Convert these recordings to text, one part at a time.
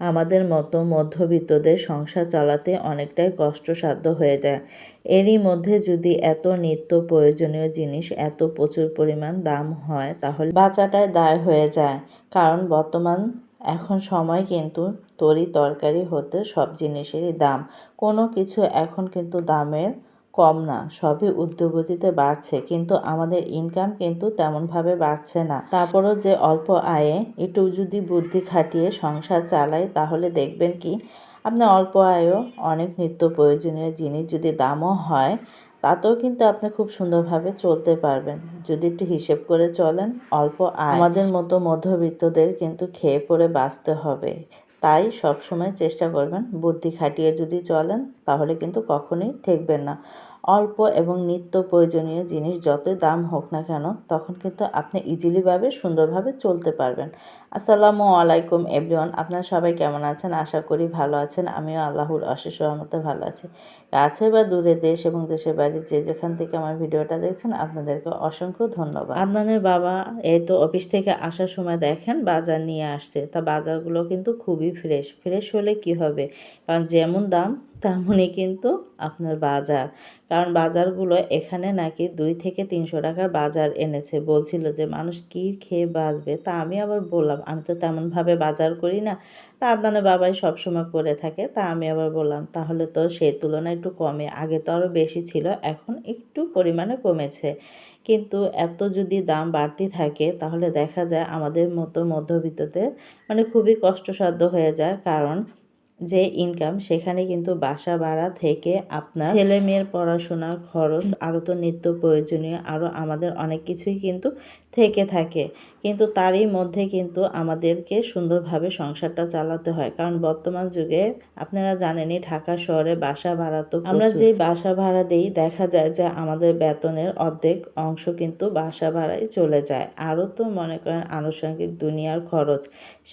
আমাদের মতো মধ্যবিত্তদের সংসার চালাতে অনেকটাই কষ্টসাধ্য হয়ে যায়। এরই মধ্যে যদি এত নিত্য প্রয়োজনীয় জিনিস এত প্রচুর পরিমাণ দাম হয়, তাহলে বাঁচাটাই দায় হয়ে যায়। কারণ বর্তমান এখন সময় কিন্তু তরি তরকারি হতে সব জিনিসেরই দাম। কোনো কিছু এখন কিন্তু দামের কম না, সবই উদ্যোগতিতে বাড়ছে। কিন্তু আমাদের ইনকাম কিন্তু তেমনভাবে বাড়ছে না। তারপরও যে অল্প আয়ে একটু যদি বুদ্ধি খাটিয়ে সংসার চালাই, তাহলে দেখবেন কি, আপনি অল্প আয়েও অনেক নিত্য প্রয়োজনীয় জিনিস যদি দামও হয়, তাতেও কিন্তু আপনি খুব সুন্দরভাবে চলতে পারবেন। যদি একটু হিসেব করে চলেন, অল্প আয় আমাদের মতো মধ্যবিত্তদের কিন্তু খেয়ে পরে বাঁচতে হবে। তাই সবসময় চেষ্টা করবেন, বুদ্ধি খাটিয়ে যদি চলেন, তাহলে কিন্তু কখনোই ঠেকবেন না। অল্প এবং নিত্য প্রয়োজনীয় জিনিস যতই দাম হোক না কেন, তখন কিন্তু আপনি ইজিলিভাবে সুন্দরভাবে চলতে পারবেন। আসসালামু আলাইকুম এভরিওয়ান আপনারা সবাই কেমন আছেন? আশা করি ভালো আছেন। আমিও আল্লাহর অশেষ রহমতে ভালো আছি। কাছে বা দূরে দেশ এবং দেশের বাইরে যে যেখান থেকে আমার ভিডিওটা দেখছেন, আপনাদেরকে অসংখ্য ধন্যবাদ। আপনাদের বাবা এই তো অফিস থেকে আসার সময় দেখেন, বাজার নিয়ে আসছে। তা বাজারগুলো কিন্তু খুবই ফ্রেশ ফ্রেশ হলে কি হবে? কারণ যেমন দাম তেমনই কিন্তু আপনার বাজার। কারণ বাজারগুলো এখানে নাকি দুই থেকে তিনশো টাকার বাজার এনেছে। বলছিল যে, মানুষ কি খেয়ে বাঁচবে? তা আমি আবার বললাম, আমি তো তেমনভাবে বাজার করি না। তা আদানে বাবাই সবসময় করে থাকে। তা আমি আবার বললাম, তাহলে তো সেই তুলনায় একটু কমে। আগে তো আরও বেশি ছিল, এখন একটু পরিমাণে কমেছে। কিন্তু এত যদি দাম বাড়তি থাকে, তাহলে দেখা যায় আমাদের মতো মধ্যবিত্ততে মানে খুবই কষ্টসাধ্য হয়ে যায়। কারণ যে ইনকাম সেখানে কিন্তু বাসা ভাড়া থেকে আপনার ছেলে মেয়ের পড়াশোনার খরচ আরও তো নিত্য প্রয়োজনীয় আরও আমাদের অনেক কিছুই কিন্তু থেকে থাকে। কিন্তু তারই মধ্যে কিন্তু আমাদেরকে সুন্দরভাবে সংসারটা চালাতে হয়। কারণ বর্তমান যুগে আপনারা জানেনই ঢাকা শহরে বাসা ভাড়া তো আমরা যে বাসা ভাড়া দিই দেখা যায় যে আমাদের বেতনের অর্ধেক অংশ কিন্তু বাসা ভাড়ায় চলে যায়। আরও তো মনে করেন আনুষঙ্গিক দুনিয়ার খরচ।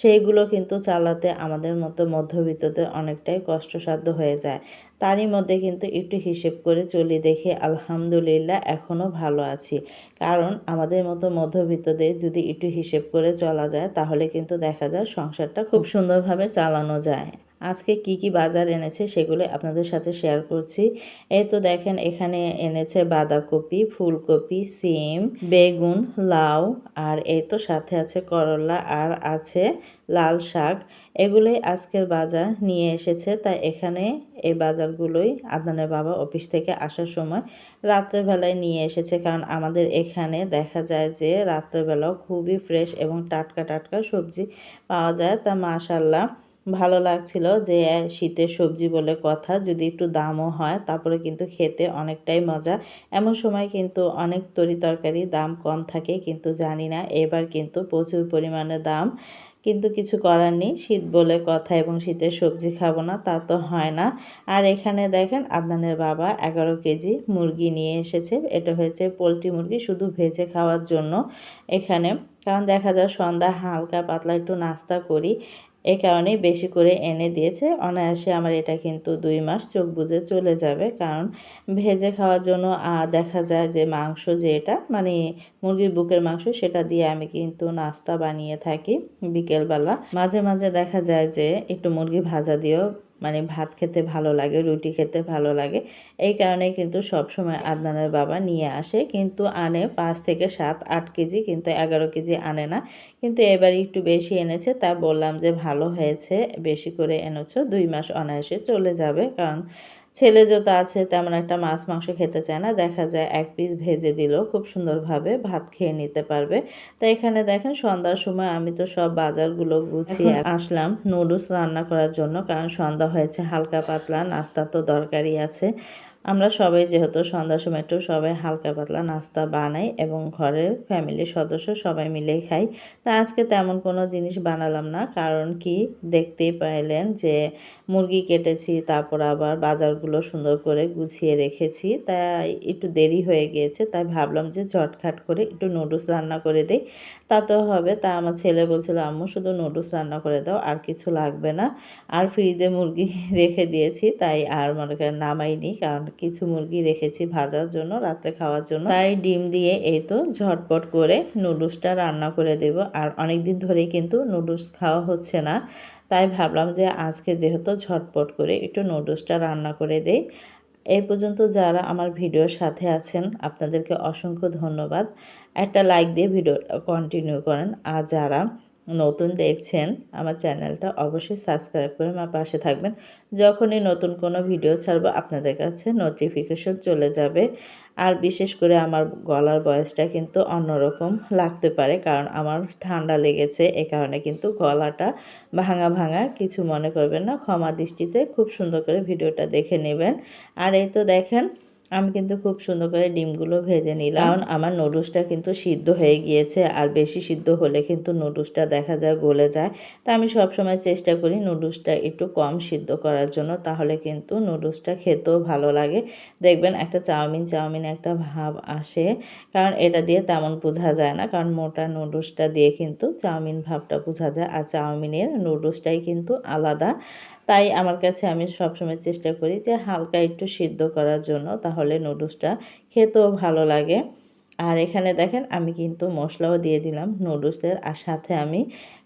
সেইগুলো কিন্তু চালাতে আমাদের মতো মধ্যবিত্তদের অনেকটাই কষ্টসাধ্য হয়ে যায়। তারই মধ্যে কিন্তু একটু হিসেব করে চলি দেখে আলহামদুলিল্লাহ এখনও ভালো আছি। কারণ আমাদের মতো মধ্যবিত্তদের যদি একটু হিসেব করে চলা যায়, তাহলে কিন্তু দেখা যায় সংসারটা খুব সুন্দরভাবে চালানো যায়। আজকে কি কি বাজার এনেছে সেগুলো আপনাদের সাথে শেয়ার করছি। এই তো দেখেন এখানে এনেছে বাঁধাকপি, ফুলকপি, সিম, বেগুন, লাউ, আর এই তো সাথে আছে করলা, আর আছে লাল শাক। এগুলোই আজকের বাজার নিয়ে এসেছে, তাই এখানে এই বাজারগুলোই আদনানের বাবা অফিস থেকে আসার সময় রাত্রেবেলায় নিয়ে এসেছে। কারণ আমাদের এখানে দেখা যায় যে রাত্রেবেলাও খুবই ফ্রেশ এবং টাটকা টাটকা সবজি পাওয়া যায়। তা মাশাল্লাহ ভালো লাগছিল যে, শীতের সবজি বলে কথা, যদি একটু দামও হয়, তারপরে কিন্তু খেতে অনেকটাই মজা। এমন সময় কিন্তু অনেক তরি তরকারি দাম কম থাকে, কিন্তু জানি না, এবার কিন্তু প্রচুর পরিমাণে দাম। কিন্তু কিছু করার নেই, শীত বলে কথা এবং শীতের সবজি খাব না, তা তো হয় না। আর এখানে দেখেন, আদনানের বাবা এগারো কেজি মুরগি নিয়ে এসেছে। এটা হয়েছে পোলট্রি মুরগি, শুধু ভেজে খাওয়ার জন্য এখানে। কারণ দেখা যায় সন্ধ্যা হালকা পাতলা একটু নাস্তা করি এই কারণেই বেশি করে এনে দিয়েছে। অনায়াসে আমার এটা কিন্তু দুই মাস চোখ বুঝে চলে যাবে। কারণ ভেজে খাওয়ার জন্য দেখা যায় যে মাংস যে এটা মানে মুরগির বুকের মাংস সেটা দিয়ে আমি কিন্তু নাস্তা বানিয়ে থাকি বিকেলবেলা। মাঝে মাঝে দেখা যায় যে একটু মুরগি ভাজা দিয়েও মানে ভাত খেতে ভালো লাগে, রুটি খেতে ভালো লাগে। এই কারণে কিন্তু সবসময় আদনানের বাবা নিয়ে আসে। কিন্তু আনে পাঁচ থেকে সাত, আট কেজি কিন্তু এগারো কেজি আনে না। কিন্তু এবার একটু বেশি এনেছে, তা বললাম যে ভালো হয়েছে, বেশি করে এনেছো, দুই মাস অনায়াসে চলে যাবে। কারণ ছেলে যত আছে তেমন একটা মাছ মাংস খেতে চায় না। দেখা যায় এক পিস ভেজে দিলেও খুব সুন্দরভাবে ভাত খেয়ে নিতে পারবে। তাই এখানে দেখেন সন্ধ্যার সময় আমি তো সব বাজারগুলো গুছিয়ে আসলাম নুডলস রান্না করার জন্য কারণ সন্ধ্যা হয়েছে হালকা পাতলা নাস্তা তো দরকারই আছে। আমরা সবাই যেহেতু সন্ধ্যার সময় একটু সবাই হালকা পাতলা নাস্তা বানাই এবং ঘরের ফ্যামিলির সদস্য সবাই মিলেই খাই, তা আজকে তেমন কোনো জিনিস বানালাম না। কারণ কি? দেখতেই পাইলেন যে মুরগি কেটেছি, তারপর আবার বাজারগুলো সুন্দর করে গুছিয়ে রেখেছি, তাই একটু দেরি হয়ে গিয়েছে, তাই ভাবলাম যে ঝটখাট করে একটু নুডলস রান্না করে দিই। তাতেও হবে, তা আমার ছেলে বলছিল, আম্মু, শুধু নুডলস রান্না করে দাও, আর কিছু লাগবে না। আর ফ্রিজে মুরগি রেখে দিয়েছি, তাই আর মনে করেন নামাইনি, কারণ কিছু মুরগি রেখেছি ভাজার জন্য, রাত্রে খাওয়ার জন্য। তাই ডিম দিয়ে এই তো ঝটপট করে নুডলসটা রান্না করে দেব। আর অনেক দিন ধরেই কিন্তু নুডলস খাওয়া হচ্ছে না। তাই ভাবলাম যে আজকে যেহেতু ঝটপট করে একটু নুডলসটা রান্না করে দেই। এই পর্যন্ত যারা আমার ভিডিওর সাথে আছেন, আপনাদেরকে অসংখ্য ধন্যবাদ। একটা লাইক দিয়ে ভিডিও কন্টিনিউ করেন। আর যারা নতুন দেখছেন, আমার চ্যানেলটা অবশ্যই সাবস্ক্রাইব করে আমার পাশে থাকবেন। যখনই নতুন কোনো ভিডিও ছাড়বো, আপনাদের কাছে নোটিফিকেশন চলে যাবে। আর বিশেষ করে আমার গলার বয়সটা কিন্তু অন্যরকম লাগতে পারে, কারণ আমার ঠান্ডা লেগেছে, এ কারণে কিন্তু গলাটা ভাঙা ভাঙা, কিছু মনে করবেন না। ক্ষমা দৃষ্টিতে খুব সুন্দর করে ভিডিওটা দেখে নেবেন। আর এই তো দেখেন আমি কিন্তু খুব সুন্দর করে ডিমগুলো ভেজে নিলাম। কারণ আমার নুডলসটা কিন্তু সিদ্ধ হয়ে গিয়েছে, আর বেশি সিদ্ধ হলে কিন্তু নুডলসটা দেখা যায় গলে যায়। তা আমি সবসময় চেষ্টা করি নুডলসটা একটু কম সিদ্ধ করার জন্য, তাহলে কিন্তু নুডলসটা খেতেও ভালো লাগে। দেখবেন একটা চাউমিন চাউমিন একটা ভাব আসে, কারণ এটা দিয়ে তেমন বোঝা যায় না, কারণ মোটা নুডলসটা দিয়ে কিন্তু চাউমিন ভাবটা বোঝা যায়, আর চাউমিনের নুডলসটাই কিন্তু আলাদা। তাই আমার কাছে আমি সবসময় চেষ্টা করি যে হালকা একটু সিদ্ধ করার জন্য, তাহলে নুডলসটা খেতেও ভালো লাগে। আর এখানে দেখেন আমি কিন্তু মশলাও দিয়ে দিলাম নুডলসের, আর সাথে আমি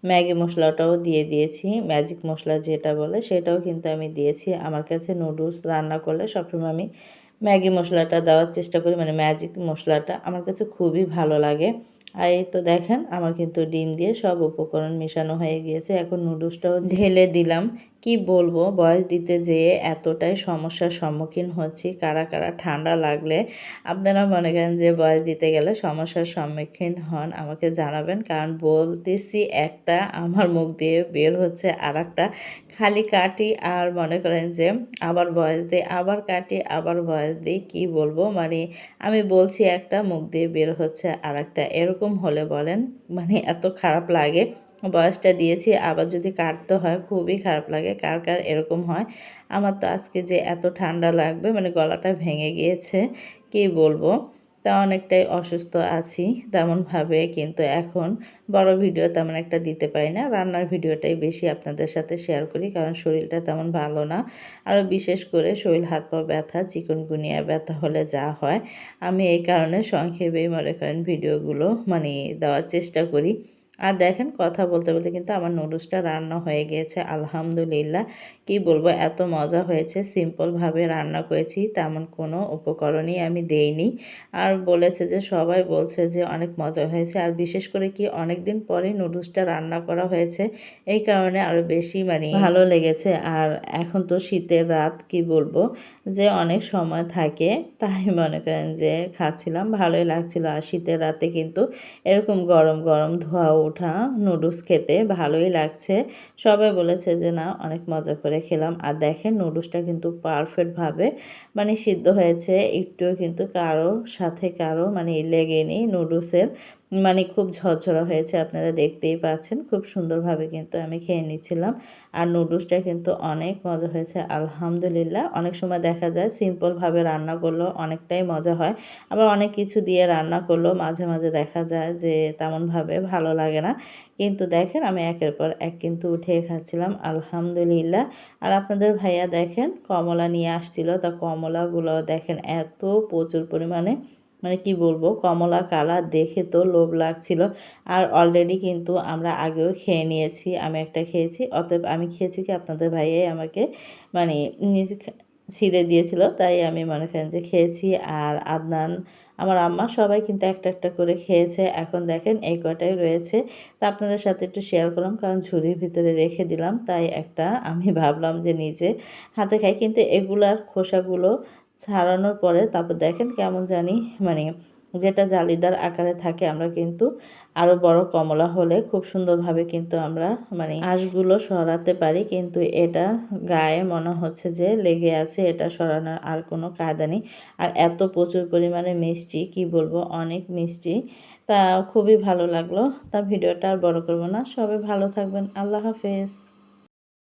ম্যাগি মশলাটাও দিয়ে দিয়েছি। ম্যাজিক মশলা যেটা বলে সেটাও কিন্তু আমি দিয়েছি। আমার কাছে নুডলস রান্না করলে সবসময় আমি ম্যাগি মশলাটা দেওয়ার চেষ্টা করি মানে ম্যাজিক মশলাটা আমার কাছে খুবই ভালো লাগে। আর এই তো দেখেন আমার কিন্তু ডিম দিয়ে সব উপকরণ মেশানো হয়ে গিয়েছে। এখন নুডলসটাও ঢেলে দিলাম। কি বলব? বয়স দিতে যেয়ে এতটাই সমস্যার সম্মুখীন হচ্ছি। কারা কারা ঠান্ডা লাগলে আপনারা মনে করেন যে বয়স দিতে গেলে সমস্যার সম্মুখীন হন, আমাকে জানাবেন। কারণ বলতেছি একটা, আমার মুখ দিয়ে বের হচ্ছে আর একটা খালি কাটি আর মনে করেন যে আবার বয়স দিই, আবার কাটি, আবার বয়স দিই, কী বলব? মানে আমি বলছি একটা, মুখ দিয়ে বের হচ্ছে আর একটা এরকম হলে বলেন মানে এত খারাপ লাগে। বয়সটা দিয়েছি, আবার যদি কাটতে হয় খুবই খারাপ লাগে। কার কার এরকম হয়? আমার তো আজকে যে এত ঠান্ডা লাগবে মানে গলাটা ভেঙে গিয়েছে, কি বলব? তা অনেকটাই অসুস্থ আছি তেমনভাবে, কিন্তু এখন বড় ভিডিও তেমন একটা দিতে পারি না। রান্নার ভিডিওটাই বেশি আপনাদের সাথে শেয়ার করি, কারণ শরীরটা তেমন ভালো না। আরও বিশেষ করে শরীর, হাত পা ব্যথা চিকনগুনিয়া ব্যথা হলে যা হয়। আমি এই কারণে সংক্ষেপেই মনে করেন ভিডিওগুলো মানে দেওয়ার চেষ্টা করি। আর দেখেন কথা বলতে বলতে কিন্তু আমার নুডলসটা রান্না হয়ে গিয়েছে আলহামদুলিল্লাহ। কি বলব, এত মজা হয়েছে সিম্পলভাবে রান্না করেছি, তেমন কোনো উপকরণই আমি দেইনি। আর বলেছে যে, সবাই বলছে যে, অনেক মজা হয়েছে। আর বিশেষ করে কি অনেক দিন পরে নুডলসটা রান্না করা হয়েছে, এই কারণে আরও বেশি মানে ভালো লেগেছে। আর এখন তো শীতের রাত, কি বলব, যে অনেক সময় থাকে, তাই মনে করেন যে, খাচ্ছিলাম, ভালোই লাগছিল। আর শীতের রাতে কিন্তু এরকম গরম গরম ধোয়া ওঠা নুডলস খেতে ভালোই লাগছে। সবাই বলেছে যে, না, অনেক মজা করে খেলাম। আর দেখেন, নুডলসটা কিন্তু পারফেক্টভাবে মানে সিদ্ধ হয়েছে। একটুও কিন্তু কারও সাথে কারও মানে লেগে নেই নুডলসের। মানে খুব ঝরঝরা হয়েছে, আপনারা দেখতেই পাচ্ছেন। খুব সুন্দরভাবে কিন্তু আমি খেয়ে নিচ্ছিলাম। আর নুডলসটা কিন্তু অনেক মজা হয়েছে, আলহামদুলিল্লাহ। অনেক সময় দেখা যায় সিম্পলভাবে রান্না করলেও অনেকটাই মজা হয়। আবার অনেক কিছু দিয়ে রান্না করলেও মাঝে মাঝে দেখা যায় যে তেমনভাবে ভালো লাগে না। কিন্তু দেখেন, আমি একের পর এক কিন্তু উঠে খাচ্ছিলাম, আলহামদুলিল্লাহ। আর আপনাদের ভাইয়া দেখেন, কমলা নিয়ে আসছিল। তা কমলাগুলো দেখেন এত প্রচুর পরিমাণে মানে কি বলব, কমলা কালার দেখে তো লোভ লাগছিল। আর অলরেডি কিন্তু আমরা আগেও খেয়ে নিয়েছি, আমি একটা খেয়েছি। অতএব আমি খেয়েছি কি আপনাদের ভাইয়াই আমাকে মানে ছিঁড়ে দিয়েছিল, তাই আমি মনে করেন যে খেয়েছি। আর আদনান, আমার আম্মা সবাই কিন্তু একটা একটা করে খেয়েছে। এখন দেখেন এই কটাই রয়েছে। তা আপনাদের সাথে একটু শেয়ার করলাম, কারণ ঝুড়ির ভিতরে রেখে দিলাম। তাই একটা আমি ভাবলাম যে নিজে হাতে খাই, কিন্তু এগুলার খোসাগুলো ছাড়ানোর পরে তারপর দেখেন কেমন জানি মানে যেটা জালিদার আকারে থাকে আমরা কিন্তু আরও বড় কমলা হলে খুব সুন্দরভাবে কিন্তু আমরা মানে আঁশগুলো সরাতে পারি। কিন্তু এটা গায়ে মনে হচ্ছে যে লেগে আছে, এটা সরানোর আর কোনো কায়দা নেই। আর এত প্রচুর পরিমাণে মিষ্টি, কি বলব, অনেক মিষ্টি। তা খুবই ভালো লাগল। তা ভিডিওটা আর বড় করব না। সবাই ভালো থাকবেন। আল্লাহ হাফেজ।